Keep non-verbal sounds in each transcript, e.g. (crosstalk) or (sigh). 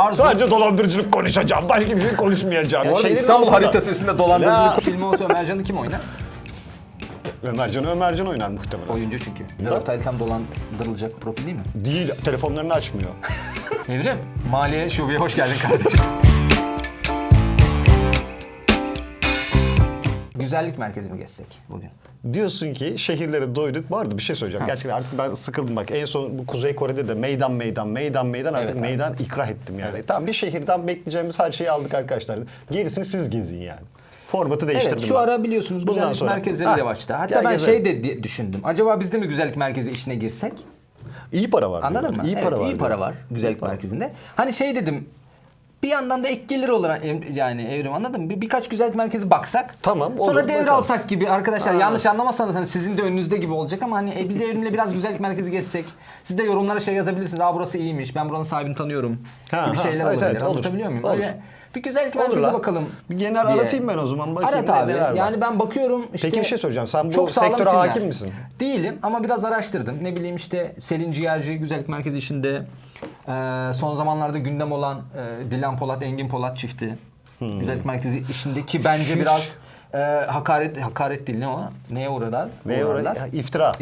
Arzu- Sadece dolandırıcılık konuşacağım. Başka bir şey konuşmayacağım. Bu arada Şeylerin İstanbul altında- haritası üstünde Ya. dolandırıcılık filmi olsa Ömercan'ı kim oynar? Ömercan Ömercan oynar muhtemelen. Oyuncu çünkü. Oktay tam dolandırılacak profil değil mi? Değil. Telefonlarını açmıyor. (laughs) Evrim. Maliye Şube'ye hoş geldin kardeşim. (laughs) Güzellik merkezi mi geçsek bugün? Diyorsun ki şehirlere doyduk. Arada bir şey söyleyeceğim. Gerçekten artık ben sıkıldım bak. En son bu Kuzey Kore'de de meydan meydan meydan meydan artık Evet meydan ikrah ettim yani. Tamam bir şehirden bekleyeceğimiz her şeyi aldık arkadaşlar. Gerisini siz gezin yani. Formatı değiştirdim Evet şu ben. ara biliyorsunuz Bundan güzellik sonra- merkezleri Ha, de başladı. Hatta gel ben gezelim. şey de di- düşündüm. Acaba biz de mi güzellik merkezi işine girsek? İyi para var. Anladın diyorlar. mı? İyi Evet, para var. iyi para diyorlar. var güzellik merkezinde. Hani şey dedim bir yandan da ek gelir olarak yani evrim anladın mı? Bir, birkaç güzellik merkezi baksak. Tamam, olur, Sonra devre bakalım. alsak gibi arkadaşlar yanlış anlamasanız hani sizin de önünüzde gibi olacak ama hani e, biz de evrimle biraz güzellik merkezi geçsek. Siz de yorumlara şey yazabilirsiniz. Aa burası iyiymiş. Ben buranın sahibini tanıyorum. Ha, gibi ha, şeyler evet, olabilir. evet, olur. Anlatabiliyor muyum? Olur. Öyle bir güzellik Olur merkezi lan. bakalım. Bir genel diye. aratayım ben o zaman. Bakayım Arat ne- abi. neler var. Yani ben bakıyorum işte. Peki bir şey söyleyeceğim. Sen bu çok sağlam sektöre isimler. hakim misin? Değilim ama biraz araştırdım. Ne bileyim işte Selin Ciğerci Güzellik Merkezi işinde e, son zamanlarda gündem olan e, Dilan Polat, Engin Polat çifti. Güzellik Merkezi işindeki bence Hmm. Hiç- biraz e, hakaret hakaret değil ne o? Neye uğradılar? Neye Uğradılar. uğradı? İftiraya.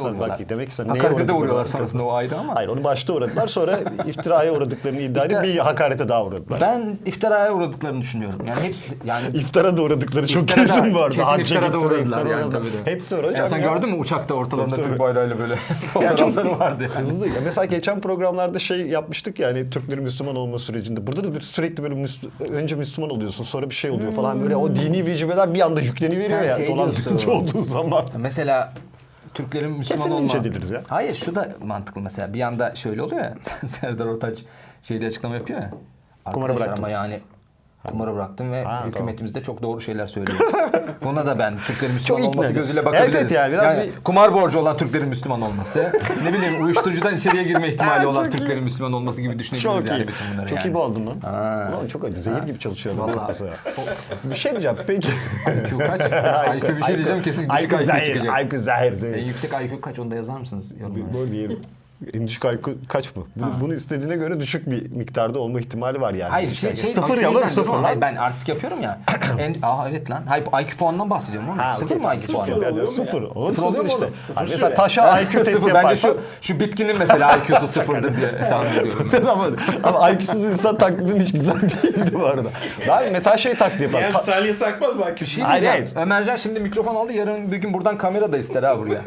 Sen uğruyorlar. bak, demek ki sen neye Hakarete de uğruyorlar sonrasında o ayrı ama. Hayır onu başta uğradılar sonra (laughs) iftiraya uğradıklarını iddia edip İftira- bir hakarete daha uğradılar. Ben iftiraya uğradıklarını düşünüyorum. Yani hepsi yani İftara da uğradıkları çok İftara da- kesin bu arada. Kesin iftara da uğradılar yani uğradılar. tabii de. Hepsi var hocam son ya. gördün mü uçakta ortalarında Türk bayrağıyla böyle Ya (laughs) fotoğrafları vardı yani. Hızlı. Ya mesela geçen programlarda şey yapmıştık yani Türklerin Müslüman olma sürecinde. Burada da bir sürekli böyle önce Müslüman oluyorsun sonra bir şey oluyor falan. Böyle o dini vecibeler bir anda yükleniveriyor Sen ya şey dolandırıcı diyorsun. (laughs) olduğu zaman. Mesela Türklerin Müslüman Kesin olma... ediliriz ya. Hayır şu da mantıklı mesela. Bir anda şöyle oluyor ya. (laughs) Serdar Ortaç şeyde açıklama yapıyor ya. Arkadaşlar bıraktım. ama yani kumara bıraktım ve Ha, hükümetimizde çok doğru şeyler söylüyor. (laughs) Buna da ben Türklerin Müslüman Çok olması gözüyle bakabiliriz. Evet, evet yani biraz bir- Kumar borcu olan Türklerin Müslüman olması. ne bileyim uyuşturucudan içeriye girme ihtimali Ha, olan çok iyi. Türklerin Müslüman olması gibi düşünebiliriz Çok yani iyi. bütün bunları Çok yani. iyi oldun lan. Ha. Ulan çok acı. Zehir gibi çalışıyor adam Vallahi. kafası. Bir şey diyeceğim peki. IQ kaç? (laughs) IQ bir şey diyeceğim kesin düşük IQ, zehir, çıkacak. IQ zehir, En yüksek IQ kaç onu da yazar mısınız yorumlara? Bu diyelim. En düşük IQ kaç mı? Bunu, bunu istediğine göre düşük bir miktarda olma ihtimali var yani. Hayır şey, şey sıfır şeyden ya diyorum sıfır lan. Ben artistik yapıyorum ya. (clears throat) en, aa evet lan. Hayır IQ puanından bahsediyorum oğlum. Ha, sıfır mı IQ puanı? Sıfır, oluyor mu sıfır. ya? Oğlum Sıfır sıfır, oluyor mu işte. oğlum? Hani Sıfır mesela şu taşa IQ (laughs) testi sıfır. Bence şu, şu bitkinin mesela IQ'su (laughs) sıfırdır diye tahmin ediyorum. (laughs) ama, ama IQ'suz insan taklidin hiç güzel değildi bu arada. Ben mesela şey taklidi yapar. Yani Ta- Salih'e sakmaz belki. Bir şey Hayır, diyeceğim. hayır. Ömercan şimdi mikrofon aldı. Yarın bir gün buradan kamera da ister ha buraya.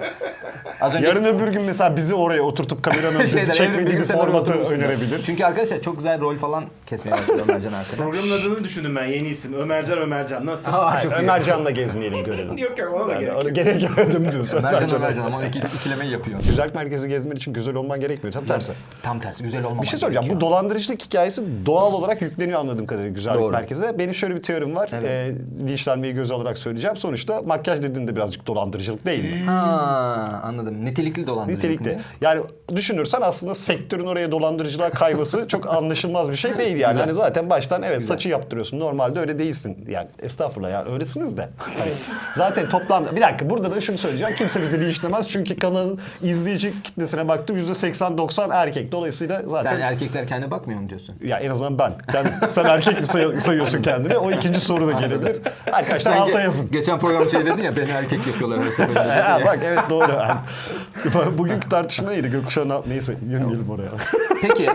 Az önce Yarın öbür gün mesela bizi oraya oturtup kameranın (laughs) Şeyden, çekmediği bir formatı önerebilir. Çünkü arkadaşlar çok güzel rol falan kesmeye başladı Ömercan arkadaş. Programın adını düşündüm ben yeni isim. Ömercan Ömercan. Nasıl? Aa, Hayır, çok iyi. Ömercan'la gezmeyelim görelim. (laughs) Yok yok ona da Yani gerek yok. gerek yok diyorsun. Ömercan Ömercan ama iki, ikilemeyi yapıyor. Güzellik merkezi gezmen için güzel olman gerekmiyor. Tam tersi. Tam tersi güzel olmamak Bir şey söyleyeceğim. Bu dolandırıcılık hikayesi doğal olarak yükleniyor anladığım kadarıyla güzellik Doğru. merkezine. Benim şöyle bir teorim var. Evet. Ee, linçlenmeyi göze alarak söyleyeceğim. Sonuçta makyaj dediğinde birazcık dolandırıcılık değil mi? Ha, anladım. Nitelikli dolandırıcılık Nitelikli. mı? Yani düşünürsen aslında sektörün oraya dolandırıcılığa kayması (laughs) çok anlaşılmaz bir şey değil yani. Hani zaten baştan evet saçı yaptırıyorsun. Normalde öyle değilsin. Yani estağfurullah ya öylesiniz de. (laughs) Hani zaten toplamda bir dakika burada da şunu söyleyeceğim. Kimse bizi linçlemez çünkü kanalın izleyici kitlesine baktım %80-90 erkek. Dolayısıyla zaten Sen erkekler kendine bakmıyor mu diyorsun? ya en azından ben. Kendi, sen erkek mi say- sayıyorsun kendini? O ikinci soru da gelebilir. Arkadaşlar Sen alta ge- yazın. Geçen program şey dedin ya beni erkek yapıyorlar mesela. (laughs) Ha, bak evet doğru. Yani. Bugünkü tartışma neydi? Alt... Neyse girmeyelim oraya. (laughs) Peki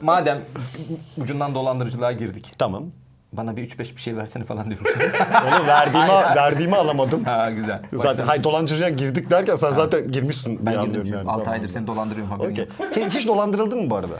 madem ucundan dolandırıcılığa girdik. tamam. Bana bir 3-5 bir şey versene falan diyorum. Onu verdiğimi, verdiğimi alamadım. ha güzel. Zaten hay dolandırıcıya girdik derken sen zaten girmişsin ben diye anlıyorum yani. 6 aydır seni dolandırıyorum haberin yok. Hiç dolandırıldın mı bu arada?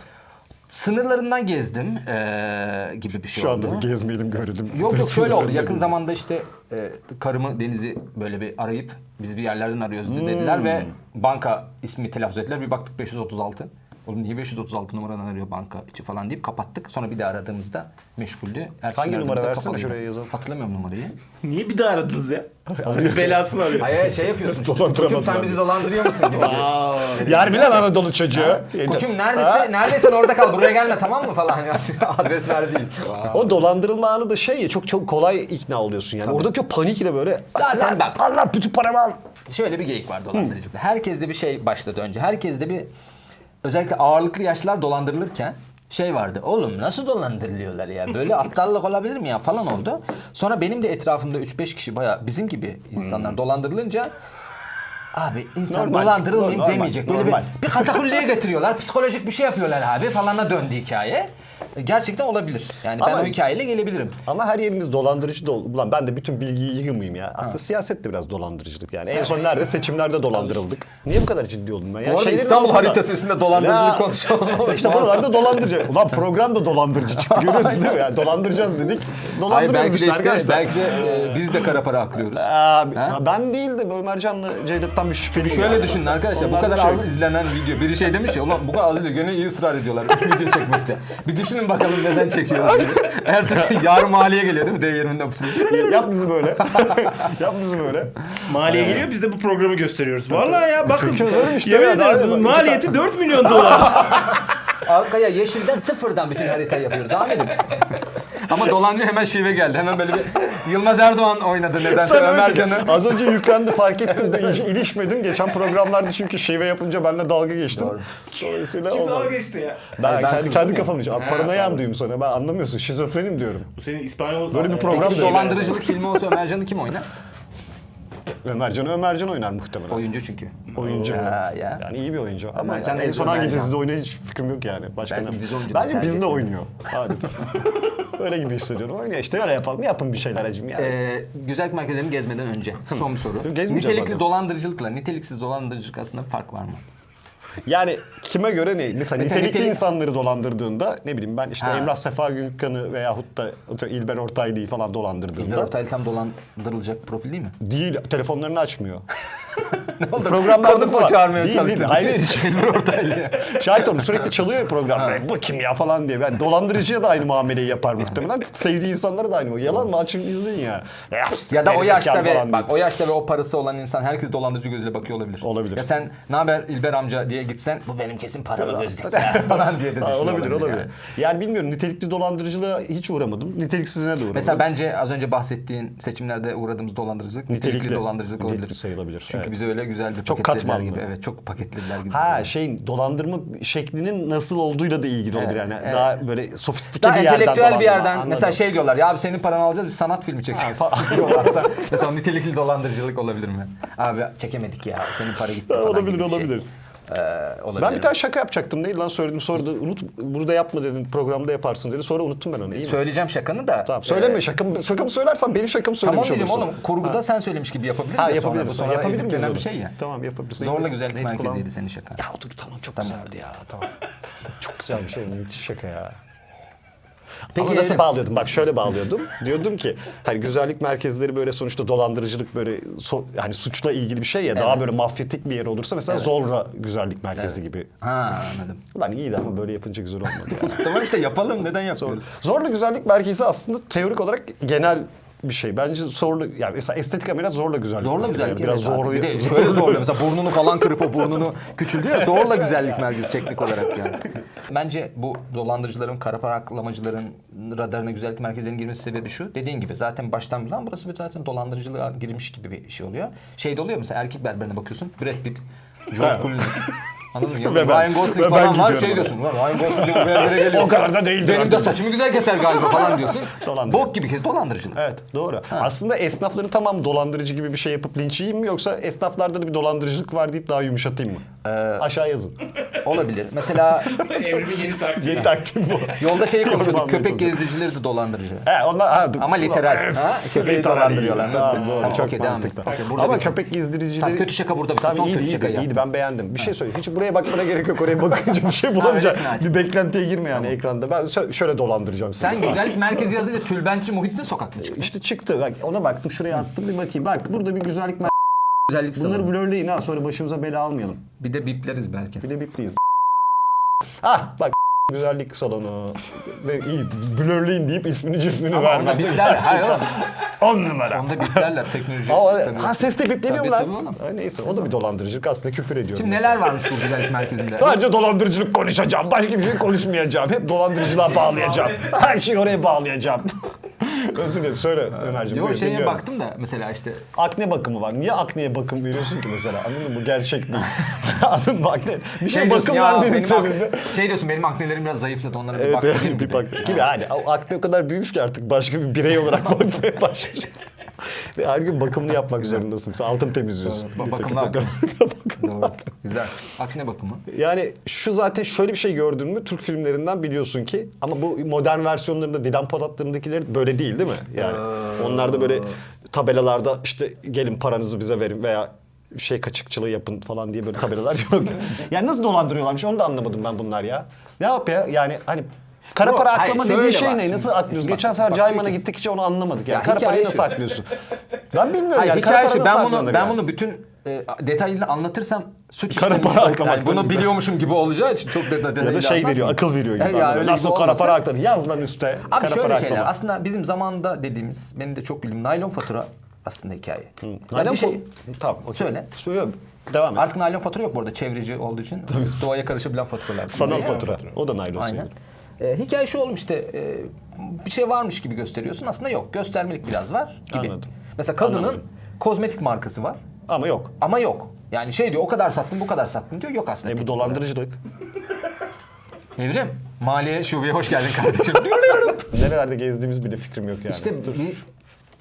Sınırlarından gezdim ee, gibi bir şey Şu oldu. anda da gezmeyelim görelim. Yok yok (laughs) şöyle oldu. Yakın zamanda işte e, karımı Deniz'i böyle bir arayıp biz bir yerlerden arıyoruz dediler ve Hmm. banka ismi telaffuz ettiler. Bir baktık 536. Oğlum niye 536 numaradan arıyor banka içi falan deyip kapattık. Sonra bir daha aradığımızda meşguldü. Ertesi Hangi gün numara aradığımızda versene kapalıydı. şuraya yazalım. Hatırlamıyorum numarayı. (laughs) Niye bir daha aradınız ya? Senin belasını arıyor. Hayır şey yapıyorsun. (laughs) işte, Dolandıramadılar Koçum sen bizi dolandırıyor musun gibi. Yer bilen Anadolu çocuğu. Koçum neredeyse, neredeysen orada kal buraya gelme tamam mı falan. (laughs) Adres ver değil. O dolandırılma anı da şey ya çok çok kolay ikna oluyorsun yani. Oradaki o panikle böyle Zaten bak. Allah bütün paramı al. Şöyle bir geyik var dolandırıcılıkta. Herkeste bir şey başladı önce. Herkeste bir özellikle ağırlıklı yaşlılar dolandırılırken şey vardı. Oğlum nasıl dolandırılıyorlar ya? Böyle (laughs) aptallık olabilir mi ya falan oldu. Sonra benim de etrafımda 3-5 kişi baya bizim gibi insanlar dolandırılınca Abi insan Normal, dolandırılmayayım normal, demeyecek. Böyle normal. bir, bir katakulliye getiriyorlar. Psikolojik bir şey yapıyorlar abi falana döndü hikaye. E, Gerçekten olabilir. Yani ben Ama- o hikayeyle gelebilirim. Ama her yerimiz dolandırıcı da Ulan ben de bütün bilgiyi yığmayayım ya. Aslında siyaset de biraz dolandırıcılık yani. En son nerede? Seçimlerde (laughs) dolandırıldık. Niye bu kadar ciddi oldum ben? Ya Bu arada şeylerin İstanbul altında- haritası üstünde dolandırıcılık konuşalım. (laughs) İşte buralarda dolandırıcı. Ulan program da dolandırıcı çıktı (laughs) görüyorsun değil mi? Yani dolandıracağız dedik. Hayır Dolandırıyoruz belki de işte, işte, arkadaşlar. belki de e, biz de kara para aklıyoruz. Aa, Ha? ben değil de Ömercan'la Cevdet'ten bir şüpheliyim. Şöyle düşünün arkadaşlar bu kadar şey az izlenen video. Biri şey demiş ya ulan bu kadar az izleniyor gene iyi ısrar ediyorlar video çekmekte. Bir düşünün bakalım neden çekiyoruz. Her türlü yarın maliye geliyor değil mi D20'nin ofisine? Yap bizi böyle. (laughs) Yap bizi böyle. Maliye geliyor biz de bu programı gösteriyoruz. Vallahi ya bakın. Yemin mi? Ederim bunun maliyeti 4 milyon dolar. (laughs) Arkaya yeşilden sıfırdan bütün haritayı yapıyoruz amirim. Ama dolancı hemen şive geldi. Hemen böyle bir Yılmaz Erdoğan oynadı nedense Sen Ömer Can'ı. Az önce yüklendi fark ettim de hiç ilişmedim. Geçen programlarda çünkü şive yapınca benimle dalga geçtin. Doğru. Dolayısıyla Kim olmadı. dalga geçti ya? Ben, ben kendi, kızdım kendi ya. kafamı için. Paranoyam duyum sana. Ben anlamıyorsun. Şizofrenim diyorum. Bu senin İspanyol... Böyle bir program Peki da dolandırıcılık filmi olsa Ömer Can'ı kim oynar? Ömercan Ömercan oynar muhtemelen. Oyuncu çünkü. Oyuncu. Ya, ya. Yani iyi bir oyuncu. Ama Ömercan yani en son hangi Ömercan. dizide oynadığı hiç fikrim yok yani. Başka Belki ne- dizi oyuncu Bence tercih bizde ediyor. oynuyor. Adeta. (laughs) öyle gibi hissediyorum. Oynuyor işte öyle yapalım. Yapın bir şeyler acım ya. Ee, güzellik merkezlerini gezmeden önce son bir soru. Gezmeyeceğiz Nitelikli zaten. dolandırıcılıkla niteliksiz dolandırıcılık arasında fark var mı? Yani kime göre ne? Mesela, nitelikli nitelik- insanları dolandırdığında ne bileyim ben işte Ha. Emrah Sefa Gülkan'ı veyahut da atıyorum İlber Ortaylı'yı falan dolandırdığında İlber Ortaylı tam dolandırılacak profil değil mi? değil telefonlarını açmıyor. (laughs) Programlarda Konuk mu falan. çağırmaya Değil, çalıştın? değil. Hayır, hiç. İlber Ortaylı. (laughs) Şahit oldum sürekli çalıyor programda. Bu kim ya falan diye. Ben dolandırıcıya da aynı muameleyi yapar muhtemelen. Sevdiği insanlara da aynı. muamele. Yalan mı? Açın izleyin ya. Ya da o yaşta ve bak o yaşta ve o parası olan insan herkes dolandırıcı gözüyle bakıyor olabilir. Olabilir. Ya sen ne haber İlber amca diye gitsen bu benim kesin paralı gözlük (laughs) falan diye de Ha, (laughs) düşünüyor olabilir olabilir. yani. Yani. bilmiyorum nitelikli dolandırıcılığa hiç uğramadım. Niteliksizine de uğramadım. Mesela bence az önce bahsettiğin seçimlerde uğradığımız dolandırıcılık nitelikli, Nitelikli. dolandırıcılık olabilir. Nitelikli sayılabilir, Çünkü evet. bize öyle güzel bir Çok katmanlı. gibi. Evet çok paketlediler gibi. Ha şeyin dolandırma şeklinin nasıl olduğuyla da ilgili olabilir yani. evet. Daha böyle sofistike Daha bir yerden entelektüel bir yerden Anladım. mesela şey diyorlar ya abi senin paranı alacağız biz sanat filmi çekeceğiz (laughs) mesela nitelikli dolandırıcılık olabilir mi? Abi çekemedik ya senin para gitti falan olabilir gibi bir şey. Ee, olabilir. Ben bir tane şaka yapacaktım değil lan söyledim sonra da unut burada yapma dedin programda yaparsın dedi sonra unuttum ben onu iyi mi? Söyleyeceğim şakanı da. Tamam söyleme Ee, şakamı, şakamı söylersen benim şakamı Tamam söylemiş diyeceğim olursun. oğlum kurguda sen söylemiş gibi yapabiliriz Ha ya yapabiliriz. sonra. Sonra yapabilir miyiz bir şey ya. Tamam yapabiliriz. Zorla güzellik merkeziydi senin şakan. Ya dur tamam çok güzeldi ya tamam. çok güzel bir şey müthiş şaka ya. Peki, Ama nasıl bağlıyordum? Bak şöyle bağlıyordum. (laughs) Diyordum ki hani güzellik merkezleri böyle sonuçta dolandırıcılık böyle so- hani suçla ilgili bir şey ya daha böyle mafyatik bir yer olursa mesela Zorra güzellik merkezi gibi. Ha anladım. Ulan iyiydi ama böyle yapınca güzel olmadı ya. (laughs) tamam işte yapalım neden yapıyoruz? Zorlu güzellik merkezi aslında teorik olarak genel bir şey. Bence zorlu yani mesela estetik ameliyat zorla güzellik. Zorla merkezi. güzellik Yani biraz evet. Bir de (laughs) şöyle zorla mesela burnunu falan kırıp o burnunu küçüldü ya zorla güzellik merkezi teknik olarak yani. Bence bu dolandırıcıların, kara para aklamacıların radarına güzellik merkezlerinin girmesi sebebi şu. Dediğin gibi zaten baştan lan burası bir zaten dolandırıcılığa girmiş gibi bir şey oluyor. Şeyde oluyor mesela erkek berberine bakıyorsun. Brad Pitt, George Clooney. (laughs) Anladın mı? (laughs) Ve ben- Ryan Gosling ve ben falan var gidiyorum şey oraya. diyorsun. Ulan Ryan Gosling diye bu berbere geliyor. (laughs) O kadar da değildir Benim de artık. saçımı güzel keser galiba falan (laughs) diyorsun. Dolandırıyor. Bok gibi kez dolandırıcılık. Evet doğru. Aslında esnafların tamam dolandırıcı gibi bir şey yapıp linç yiyeyim mi yoksa esnaflarda da bir dolandırıcılık var deyip daha yumuşatayım mı? Ee, Aşağı yazın. Olabilir. Mesela (laughs) Evrimin yeni taktiği. Yeni taktiğim bu. Yolda (laughs) şeyi Yorum konuşuyorduk. Köpek çalışıyorum. gezdiricileri de dolandırıcı. He onlar ha, dur. Ama literal. Ha? Köpeği dolandırıyorlar. iyi. Tamam, doğru. Tamam, çok okey, devam et. mantıklı. Okey, burada Ama bir- köpek gezdiricileri... Tamam, kötü şaka burada bitti. Tamam Son iyiydi kötü iyiydi, şaka yap. iyiydi ben beğendim. Bir şey söyleyeyim. Hiç buraya bakmana gerek yok. Oraya bakınca bir şey öylesine aç. bir beklentiye girme yani ekranda. Ben şö- şöyle dolandıracağım sizi. Sen güzellik merkezi yazınca tülbentçi Muhittin sokak mı çıktı? İşte çıktı. Bak ona baktım şuraya attım bir bakayım. Bak burada bir güzellik mer- Güzellik Bunları salonu. blurlayın ha sonra başımıza bela almayalım. Bir de bipleriz belki. Bir de bipliyiz. Ah bak güzellik salonu. Ne, iyi blurlayın deyip ismini cismini Ama onda vermem. biplerler. Hayır oğlum. 10 numara. Onda biplerler teknoloji. Ha, o- tabii. ha ses de bipleniyor Tabii, mu lan? tabii oğlum. Ha, neyse o da bir dolandırıcılık aslında küfür ediyorum. Şimdi mesela. neler varmış bu güzellik merkezinde? Sadece dolandırıcılık konuşacağım. Başka bir şey konuşmayacağım. Hep dolandırıcılığa bağlayacağım. Her şeyi oraya bağlayacağım. Özür dilerim söyle Ömerciğim. Yok buyur, şeye dinliyorum. baktım da mesela işte Akne bakımı var. Niye akneye bakım veriyorsun ki mesela? Anladın mı? Bu gerçek değil. (laughs) Anladın mı? Akne. Bir şey diyorsun, bakım ya vermenin sebebi. akne- Şey diyorsun benim aknelerim biraz zayıfladı onlara bir Evet, evet bir bak. Gibi hani akne o kadar büyümüş ki artık başka bir birey olarak (laughs) bakmaya başlamış. Ve her gün bakımını yapmak zorundasın. Mesela altın temizliyorsun. Ba- bakımlı bakım- (laughs) bakım- Doğru. Güzel. Akne bakımı. Yani şu zaten şöyle bir şey gördün mü Türk filmlerinden biliyorsun ki ama bu modern versiyonlarında Dilan Polatlarındakiler böyle değil değil mi? Yani Ee. onlar da böyle tabelalarda işte gelin paranızı bize verin veya şey kaçıkçılığı yapın falan diye böyle tabelalar yok. (laughs) yani nasıl dolandırıyorlarmış onu da anlamadım ben bunlar ya. Ne yap ya yani hani kara Yok, para hayır, aklama şöyle dediğin şey var ne? şimdi. Nasıl aklıyoruz? Bak, Geçen sefer bak Cayman'a peki. gittik hiç onu anlamadık yani. Ya kara parayı hikaye nasıl şu. aklıyorsun? (laughs) ben bilmiyorum Hayır yani. hikaye kara şu para ben nasıl bunu aklanır ben yani? bunu bütün e, detaylı anlatırsam suç Kara işlemiş para ol- aklamaktan yani bunu biliyormuşum gibi olacağı için çok detaylı ya da şey veriyor, akıl veriyor gibi. Ya öyle Nasıl gibi kara para olmasa- aklanır? Yaz lan üstte. Abi kara şöyle para şeyler aklama. aslında bizim zamanda dediğimiz benim de çok güldüğüm naylon fatura aslında hikaye. Yani Naylon bir şey, fo- Tamam. okey. Söyle. Söyle. Devam et. Artık naylon fatura yok bu arada çevreci olduğu için doğaya karışabilen faturalar. Sanal fatura. O da naylon Aynen. sayılır. Ee, hikaye şu oğlum işte e, bir şey varmış gibi gösteriyorsun aslında yok göstermelik biraz var gibi. Anladım. Mesela kadının Anladım. kozmetik markası var Ama yok. ama yok. Yani şey diyor o kadar sattım bu kadar sattım diyor yok aslında. E bu dolandırıcılık. Evrim maliye şubeye hoş geldin kardeşim. (laughs) Nerelerde gezdiğimiz bile fikrim yok yani. işte Dur. bir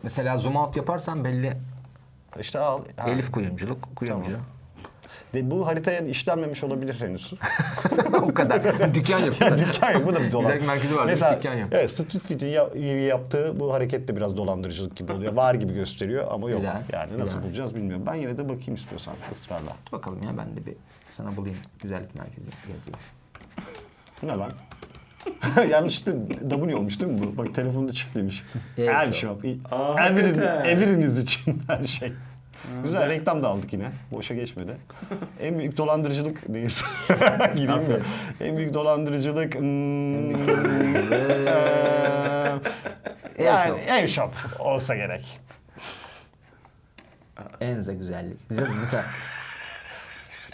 mesela zoom out yaparsan belli İşte al. Ha. Elif kuyumculuk, kuyumcu. De, bu haritaya işlenmemiş olabilir henüz. (laughs) (laughs) o kadar. Dükkan yapıyor. dükkan yok. Bu da bir dolan. Güzel bir merkezi var, Mesela, dükkan yok. Evet Street Fit'in ya- yaptığı bu hareket de biraz dolandırıcılık gibi oluyor. Var gibi gösteriyor ama yok. Güzel, Yani nasıl güzel. bulacağız bilmiyorum. Ben yine de bakayım istiyorsan ısrarla. Bakalım ya ben de bir sana bulayım güzellik merkezi yazayım. Bu ne lan? (laughs) Yanlışlıkla W olmuş değil mi bu? Bak telefonda çiftliymiş. Evet. Her Everin, hakikaten. everiniz için her şey. Güzel reklam da aldık yine. Boşa geçmedi. (laughs) en büyük dolandırıcılık neyse. (laughs) Gireyim mi? Aferin. En büyük dolandırıcılık... hmm, Eee, eee, (laughs) yani ev shop olsa gerek. Enze güzellik. Güzel mesela.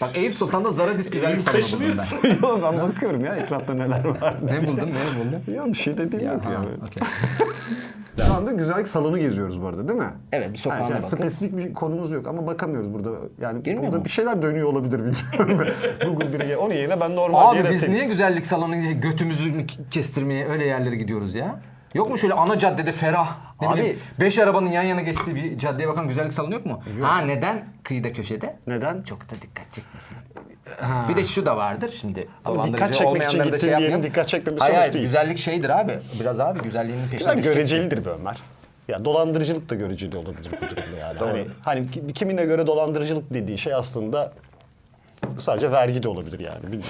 Bak Eyüp Sultan'da Zara Disk güzellik salonu buldum ben. Yok ben bakıyorum ya etrafta neler var. Ne buldun ne buldun? Ya bir şey de değil Ya, yok ha, ya. okey. Şu anda güzellik salonu geziyoruz bu arada değil mi? Evet, bir sokağına yani, yani bakıp. spesifik bir konumuz yok ama bakamıyoruz burada. Yani Girmiyor burada mu? bir şeyler dönüyor olabilir bilmiyorum. (laughs) Google biri onun yerine ben normal Abi yere biz tek- niye güzellik salonu götümüzü kestirmeye öyle yerlere gidiyoruz ya? Yok mu şöyle ana caddede ferah, ne Abi- bileyim, beş arabanın yan yana geçtiği bir caddeye bakan güzellik salonu yok mu? Ha neden? Kıyıda köşede. Neden? Çok da dikkat çekmesin. Bir de şu da vardır şimdi. Ama dolandırıcı dikkat çekmek için olmayanları da gittiğin bir yerin yapmayalım. dikkat çekme bir Hayır, sonuç hayır, değil. güzellik şeydir abi. Biraz abi güzelliğinin peşine Güzel düşeceksin. görecelidir be Ömer. Ya dolandırıcılık da göreceli olabilir bu durumda yani. hani, hani ki- kimine göre dolandırıcılık dediği şey aslında sadece vergi de olabilir yani bilmiyorum.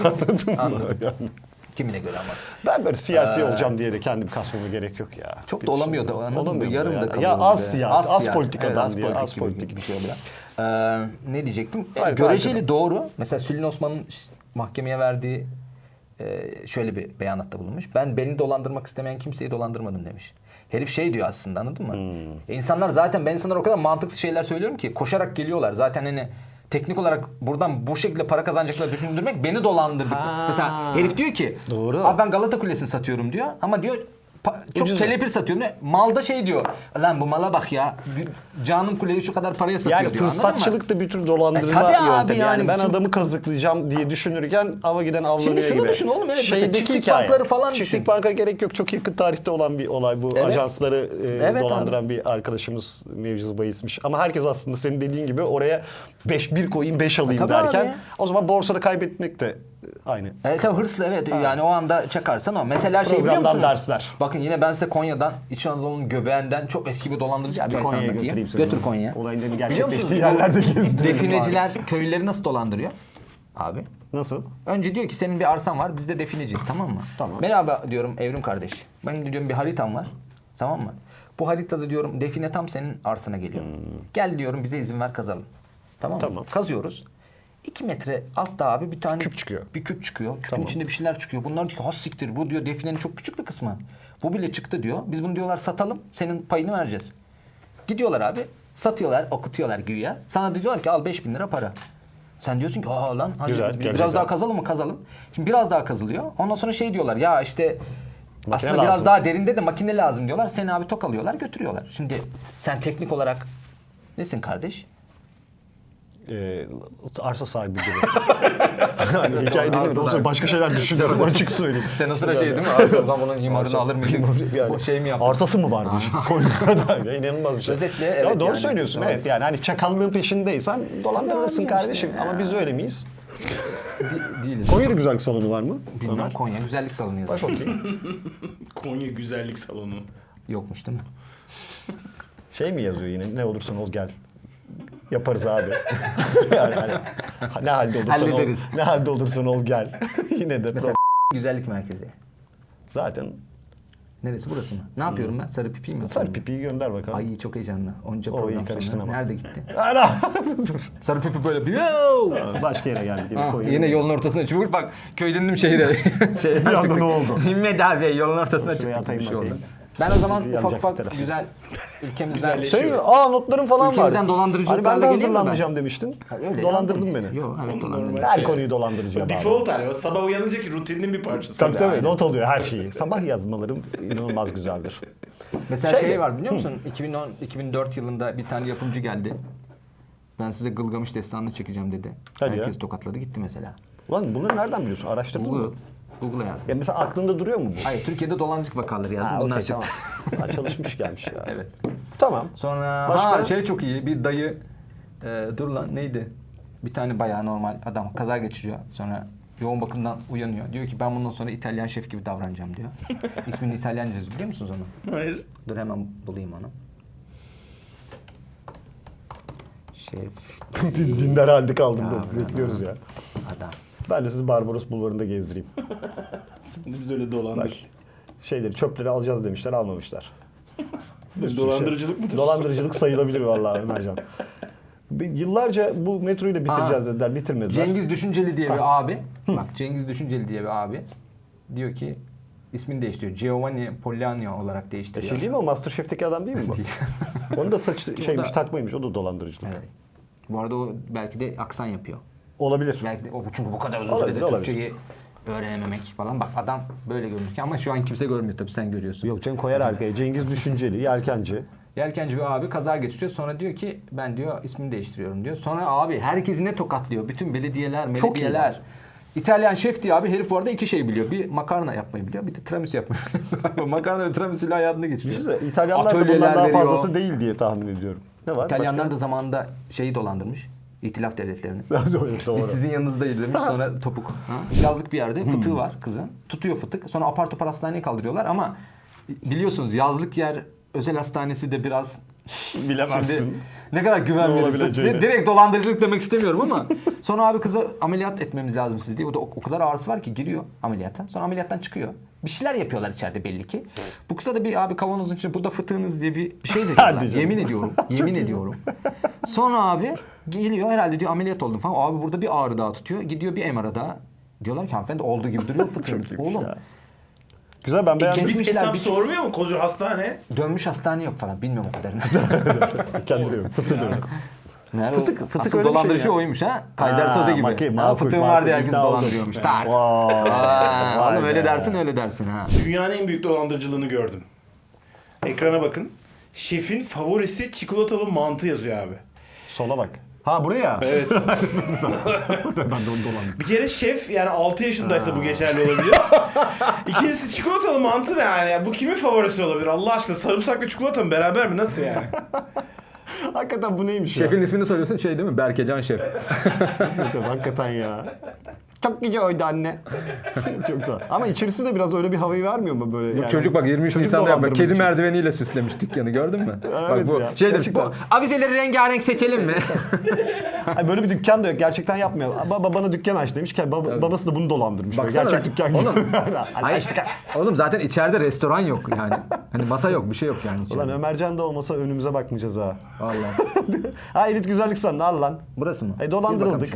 (laughs) Anladın mı? Yani Kimine göre ama. ben böyle siyasi olacağım diye de kendim kasmama gerek yok ya. Çok da Biliyorsun. olamıyor da anladın mı? Olamıyor da Yarım yani. da kalıyor. Ya az bir siyasi, az, siyasi. politik Evet, adam az diye, politik az gibi politik. bir şey oluyor. Ee, ne diyecektim? E, Hayır, göreceli takip. doğru. Mesela Sülün Osman'ın mahkemeye verdiği e, şöyle bir beyanatта bulunmuş. Ben beni dolandırmak istemeyen kimseyi dolandırmadım demiş. Herif şey diyor aslında anladın mı? Hmm. E, insanlar zaten ben insanlara o kadar mantıksız şeyler söylüyorum ki koşarak geliyorlar. Zaten hani teknik olarak buradan bu şekilde para kazanacakları düşündürmek beni dolandırdı. Ha. Mesela herif diyor ki Doğru. Abi ben Galata Kulesi'ni satıyorum diyor ama diyor çok Ucuza. kelepir satıyorum. Ne? Malda şey diyor. Lan bu mala bak ya. Canım kuleyi şu kadar paraya satıyor Yani diyor. fırsatçılık da bir tür dolandırma E, tabii abi yöntemi. Yani, yani ben adamı kazıklayacağım diye düşünürken ava giden avlanıyor Şimdi şunu gibi. düşün oğlum, evet, Şeydeki çiftlik hikaye. bankları falan Çiftlik düşün. banka gerek yok. Çok yakın tarihte olan bir olay bu. Evet. Ajansları e, Evet dolandıran bir arkadaşımız mevzu bahismiş. Ama herkes aslında senin dediğin gibi oraya 5 bir koyayım 5 alayım tabii derken abi ya. o zaman borsada kaybetmek de e, aynı. Evet tabii hırslı evet yani o anda çakarsan o. Mesela şey biliyor musunuz? dersler. Bakın yine ben size Konya'dan İç Anadolu'nun göbeğinden çok eski bir dolandırıcı hikayesi Konya'ya götüreyim seni. Götür Konya'ya. Olayların gerçekleştiği yerlerde gezdirelim Defineciler köylüleri nasıl dolandırıyor? Abi. Nasıl? Önce diyor ki senin bir arsan var biz de defineciyiz tamam mı? Tamam. Merhaba diyorum Evrim kardeş. Benim de diyorum bir haritam var. Tamam mı? Bu haritada diyorum define tam senin arsana geliyor. Gel diyorum bize izin ver kazalım. Tamam mı? Tamam. Kazıyoruz. 2 metre altta abi bir tane Küp çıkıyor. Bir küp çıkıyor. Küpün Tamam. içinde bir şeyler çıkıyor. Bunlar diyor ki has siktir bu diyor definenin çok küçük bir kısmı. Bu bile çıktı diyor. Biz bunu diyorlar satalım senin payını vereceğiz. Gidiyorlar abi satıyorlar okutuyorlar güya. Sana diyorlar ki al 5000 lira para. Sen diyorsun ki aa lan hadi Güzel, biraz gerçekten. daha kazalım mı kazalım. Şimdi biraz daha kazılıyor. Ondan sonra şey diyorlar ya işte Aslında lazım. biraz daha derinde de makine lazım diyorlar. Seni abi tok alıyorlar götürüyorlar. Şimdi sen teknik olarak nesin kardeş? Ee, arsa sahibi gibi. (laughs) hani hikaye dinliyorum. Arsa sahibi. başka şeyler düşünüyorum açık söyleyeyim. Sen o sıra şey değil mi? O zaman bunun imarını Arsa- alır mıydın? (laughs) Yani O şey mi yaptın? Arsası mı varmış? (laughs) Ya, inanılmaz bir şey. Özetle ya evet doğru yani. söylüyorsun Doğru. evet yani hani çakallığın peşindeysen dolandırırsın kardeşim işte ama biz öyle miyiz? De- değiliz. Konya'da güzellik salonu var mı? Bilmem Ömer? Konya güzellik salonu Bak yazıyor. bakayım. Konya Güzellik Salonu. Yokmuş değil mi? Şey mi yazıyor yine ne olursan ol gel. Yaparız abi. (laughs) yani, hani, ne halde olursan ol, Hallederiz. ne halde olursan ol gel. (laughs) yine de Mesela (laughs) güzellik merkezi. zaten Neresi burası mı? Ne yapıyorum ben? Sarı pipi mi? sarı pipiyi gönder bakalım. Ay çok heyecanlı. Onca O iyi program karıştın sonra. ama. Nerede gitti? Ana! Dur. Sarı pipi böyle bir "Yo!" Başka yere geldik. Yine, Ah, yine yolun ortasına çubuk bak köyden indim şehire. Şehirden Bir anda çıktık. ne oldu? Himmet abi yolun ortasına Şuraya çıktık atayım bir şey oldu. bakayım. Ben o zaman ufak ufak telefon. güzel ülkemizden Güzelleşiyor. Senin aa notların falan var. Ülkemizden dolandırıcılıklarla Hani ben de mi ben? hazırlanmayacağım demiştin. Ha, öyle Dolandırdın ya. beni. Yok evet dolandırdım. normal. Her Şey- konuyu dolandırıcıya bağlı. Default hali. O sabah uyanınca ki rutinin bir parçası. Tabii tabii aynen. not alıyor her şeyi. Sabah yazmalarım inanılmaz güzeldir. Mesela Şey şey var biliyor musun? 2010 2004 yılında bir tane yapımcı geldi. Ben size Gılgamış destanını çekeceğim dedi. Hadi Herkes ya. tokatladı gitti mesela. Ulan bunları nereden biliyorsun? Araştırdın mı? Google. Google'a yazdım. Ya mesela aklında duruyor mu bu? Hayır Türkiye'de dolandırıcılık vakaları yazdım. Ha, Bunlar çıktı. tamam. Ha, çalışmış (laughs) gelmiş ya. Evet. Tamam. Sonra Başka? ha şey çok iyi. Bir dayı e, dur lan neydi? Bir tane bayağı normal adam kaza geçiriyor. Sonra yoğun bakımdan uyanıyor. Diyor ki ben bundan sonra İtalyan şef gibi davranacağım diyor. (laughs) İsmini İtalyanca yazıyor. Biliyor musunuz onu? Hayır. Dur hemen bulayım onu. Şef (laughs) Din- Dinler halde kaldım. Bekliyoruz ya. adam. Ben de sizi Barbaros Bulvarı'nda gezdireyim. (laughs) Şimdi biz öyle dolandır. Şeyleri, çöpleri alacağız demişler, almamışlar. (laughs) Sürü Dolandırıcılık şey. mıdır? Dolandırıcılık sayılabilir (laughs) vallahi Ömercan. Bir- Yıllarca bu metroyu da bitireceğiz Aa, dediler, bitirmediler. Cengiz Düşünceli diye bir abi. Bak Cengiz Düşünceli diye bir abi. Diyor ki ismini değiştiriyor. Giovanni Pollano olarak E değiştiriyor. şey değil mi o Masterchef'teki adam değil mi bu? Onun da saçı şeymiş, da- takmaymış. O da dolandırıcılık. evet. Bu arada o belki de aksan yapıyor. Olabilir. Belki de o çünkü bu kadar uzun Olabilir. Türkçeyi öğrenememek falan. Bak adam böyle görünüyor ama şu an kimse görmüyor tabii sen görüyorsun. Yok Cem koyar arkaya. Cengiz Düşünceli, Yelkenci. Yelkenci bir abi kaza geçiriyor. Sonra diyor ki ben diyor ismini değiştiriyorum diyor. Sonra abi herkesi ne tokatlıyor? Bütün belediyeler, Çok iyi belediyeler. İtalyan şef diye abi herif bu arada iki şey biliyor. Bir makarna yapmayı biliyor. Bir de tiramisu yapmayı biliyor. (laughs) makarna ve tiramisu ile hayatını geçiriyor. söyleyeyim, İtalyanlar da bundan Atölyeler daha veriyor. fazlası değil diye tahmin ediyorum. Ne var? İtalyanlar da zamanında şeyi dolandırmış. İtilaf devletlerini. Başka? (laughs) doğru, doğru. Biz sizin yanınızdayız demiş sonra topuk. Ha? Yazlık bir yerde fıtığı var kızın. Tutuyor fıtık. Sonra apar topar hastaneye kaldırıyorlar ama biliyorsunuz yazlık yer özel hastanesi de biraz (laughs) Bilemezsin. Şimdi ne kadar güven olabileceğini. Direkt dolandırıcılık demek istemiyorum ama (laughs) sonra abi kızı ameliyat etmemiz lazım siz diye. O da o, o kadar ağrısı var ki giriyor ameliyata. Sonra ameliyattan çıkıyor. Bir şeyler yapıyorlar içeride belli ki. Bu kıza da bir abi kavanozun içinde burada fıtığınız diye bir, şey veriyorlar. Hadi canım. Yemin ediyorum. Yemin ediyorum. Sonra abi geliyor herhalde diyor ameliyat oldum falan. Abi burada bir ağrı daha tutuyor. Gidiyor bir MR'a daha. Diyorlar ki hanımefendi olduğu gibi duruyor (laughs) fıtığınız. Oğlum ya. Güzel ben beğendim. Geçmiş- Gidip hesap bir- sormuyor mu koca hastane? dönmüş hastane yok falan. Bilmiyorum o kadarını. (laughs) Kendi diyor. Fıtı diyor. Nerede Fıtık- o? fıtık Asıl öyle bir şey dolandırıcı ya. oymuş ha. Kaiser Ha, Soze gibi. makul, Ha, makul, fıtığım makul. var diye herkes İkna oldum. dolandırıyormuş. Tak. Vay. Aa, Vay Oğlum öyle be. dersin öyle dersin ha. Dünyanın en büyük dolandırıcılığını gördüm. Ekrana bakın. Şefin favorisi çikolatalı mantı yazıyor abi. Sola bak. Ha buraya. Evet. (laughs) ben de onu dolandım. Bir kere şef yani 6 yaşındaysa bu geçerli olabilir. (laughs) İkincisi çikolatalı mantı ne yani? Bu kimin favorisi olabilir? Allah aşkına sarımsaklı çikolata mı beraber mi? Nasıl yani? (laughs) Hakikaten bu neymiş ya? Şefin ismini söylüyorsun şey değil mi? Berkecan Şef. Tabii, tabii, hakikaten ya. (laughs) Çok güzel oydu anne. Çok da. Ama içerisi de biraz öyle bir havayı vermiyor mu böyle? yani? Çocuk bak 23 Çocuk Nisan'da yapma. Kedi için. merdiveniyle süslemiş dükkanı gördün mü? (laughs) Evet bak bu ya, şeydir. gerçekten. Bu, avizeleri rengarenk seçelim mi? (laughs) Ay böyle bir dükkan da yok. Gerçekten yapmıyor. Baba bana dükkan aç demiş ki baba- babası da bunu dolandırmış. Böyle Baksana Gerçek bak. dükkan gibi. Oğlum. Hani Hayır, açtık. oğlum zaten içeride restoran yok yani. Hani masa yok bir şey yok yani içeride. Ulan Ömercan da olmasa önümüze bakmayacağız ha. Vallahi. ha elit güzellik sandı al lan. Burası mı? E, dolandırıldık.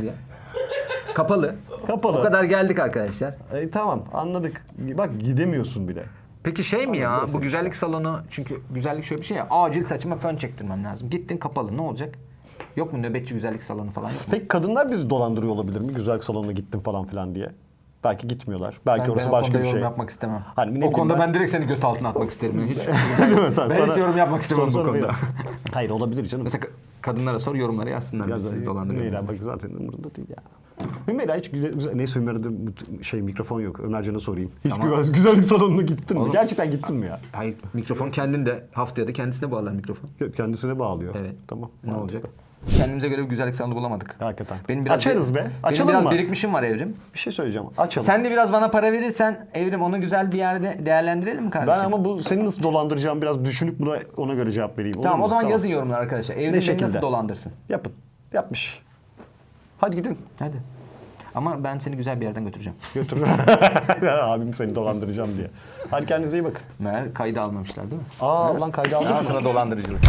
Kapalı. Kapalı. O kadar geldik arkadaşlar. E, tamam anladık. Bak gidemiyorsun bile. Peki şey mi ya burası bu güzellik salonu çünkü güzellik şöyle bir şey ya acil saçıma fön çektirmem lazım. Gittin kapalı ne olacak? Yok mu nöbetçi güzellik salonu falan yok mu? Peki kadınlar bizi dolandırıyor olabilir mi? Güzellik salonuna gittim falan filan diye. Belki gitmiyorlar. Belki Ben, orası ben o başka konuda bir yorum şey. yapmak istemem. Hani ne o bileyim konuda ben- ben... direkt seni göt altına atmak isterim. (laughs) Hiç, Değil mi? Sen- ben sana- hiç yorum yapmak istemem bu konuda. (laughs) Hayır olabilir canım. Mesela ka- kadınlara sor yorumlara yazsınlar. Ya biz sizi dolandırıyoruz. Hümeyra bak zaten umurunda değil ya. Hümeyra hiç güzel, güzel neyse Hümeyra'da şey mikrofon yok. Ömercan'a sorayım. Hiç Tamam. (laughs) güzel, güzellik salonuna gittin mi? Oğlum- Gerçekten gittin mi ya? Hayır mikrofon kendinde haftaya da kendisine bağlar mikrofon. Kendisine bağlıyor. Evet. Tamam. Ne mantıklı. olacak? Kendimize göre bir güzellik sanatı bulamadık. Hakikaten. Benim biraz Açarız be. Benim Açalım biraz mı? birikmişim var Evrim. Bir şey söyleyeceğim. Açalım. Sen de biraz bana para verirsen Evrim onu güzel bir yerde değerlendirelim mi kardeşim? ben ama bu seni nasıl dolandıracağım biraz düşünüp buna ona göre cevap vereyim. olur Tamam mu? o zaman yazın yorumlar arkadaşlar. Evrim beni şekilde? nasıl dolandırsın? Yapın. Yapmış. Hadi gidin. Hadi. Ama ben seni güzel bir yerden götüreceğim. (laughs) Götür. (laughs) Abim seni dolandıracağım diye. Hadi kendinize iyi bakın. Meğer kaydı almamışlar değil mi? Aa lan kaydı aldın Al mı? sana dolandırıcılık.